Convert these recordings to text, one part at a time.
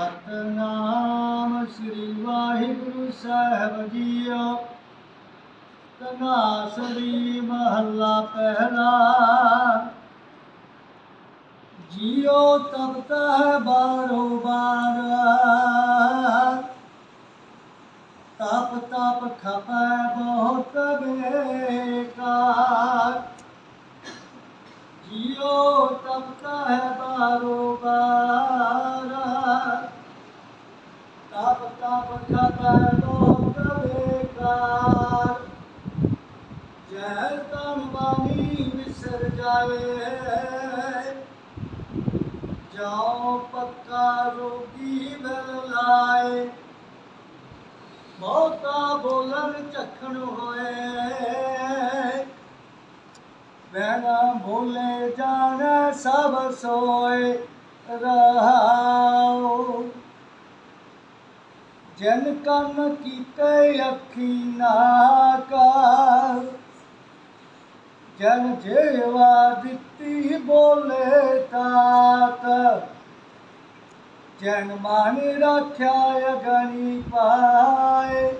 ਸਤਨਾਮ ਸ੍ਰੀ ਵਾਹਿਗੁਰੂ ਸਾਹਿਬ ਜੀਓ। ਤਨਾਸਰੀ ਮਹੱਲਾ ਪਹਿਲਾ। ਜੀਓ ਤਬ ਹੈ ਬਾਰੋ ਬਾਰ। ਤਪ ਤਪ ਖਪੈ ਬਹੁਤ ਬੇਕਾਰ। ਜੀਓ ਤਪਤਾ ਹੈ ਬਾਰੋ ਬਾਰ ਤਪ ਤਪ ਜੈ ਤਨ ਬਾਣੀ ਵਿਸਰ ਜਾਏ ਜਾਓ ਪੱਕਾ ਰੋਗੀ ਬਲ ਲਾਏ ਬਹੁਤਾ ਬੋਲਣ ਝਖਣ ਹੋਏ ਬੈਨਾ ਬੋਲੇ ਜਾਣ ਸਭ ਸੋਏ ਰਹਾਉ ਜਨ ਕਨ ਕੀਤੇ ਅੱਖੀ ਨਾਕਾ ਜਨ ਜੇਵਾ ਦਿੱਤੀ ਬੋਲੇ ਤਾਤ। ਜਨ ਮਨ ਰੱਖਿਆ ਅਗਣੀ ਪਾਏ।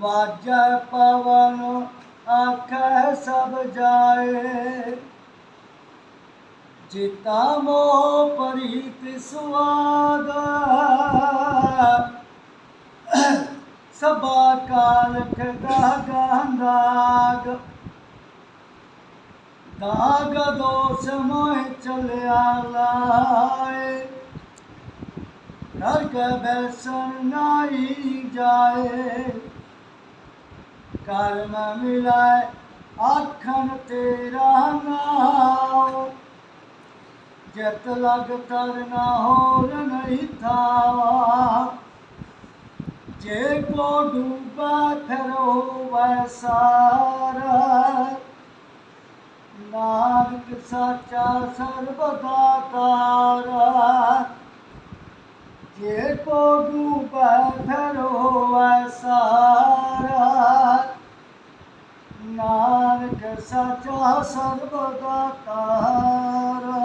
ਵਾਜੈ ਪਵਨ ਆਖੈ ਸਭ ਜਾਏ। ਜਿਤਾ ਮੋ ਪਰੀਤ ਸੁਆਦਾ। ਸਭਾ ਕਾਲਖ ਦਾ ਗਾਂਦਾਗ ਦਾਗ ਦੋਸ ਮੋਹ ਚਲਿਆ ਲਾਏ। ਨਰਕ ਬੈਸਣ ਨਾਈ ਜਾਏ। ਕਰਮ ਮਿਲਾਏ ਆਖਣ ਤੇਰਾ ਨਾਮ ਜਤ ਲਗ ਤਰਨਾ ਹੋਰ ਨਹੀਂ ਥਾ ਜੇ ਕੋ ਡੂਬਾ ਫਿਰੋ ਵੈਸਾਰਾ ਨਾਨਕ ਸਾਚਾ ਸਰਬਦਾ ਤਾਰਾ ਜੇ ਕੋ ਡੂਬੈ ਫਿਰੋ ਵੈਸਾਰਾ ਨਾਨਕ ਸਾਚਾ ਸਰਬਦਾ ਤਾਰਾ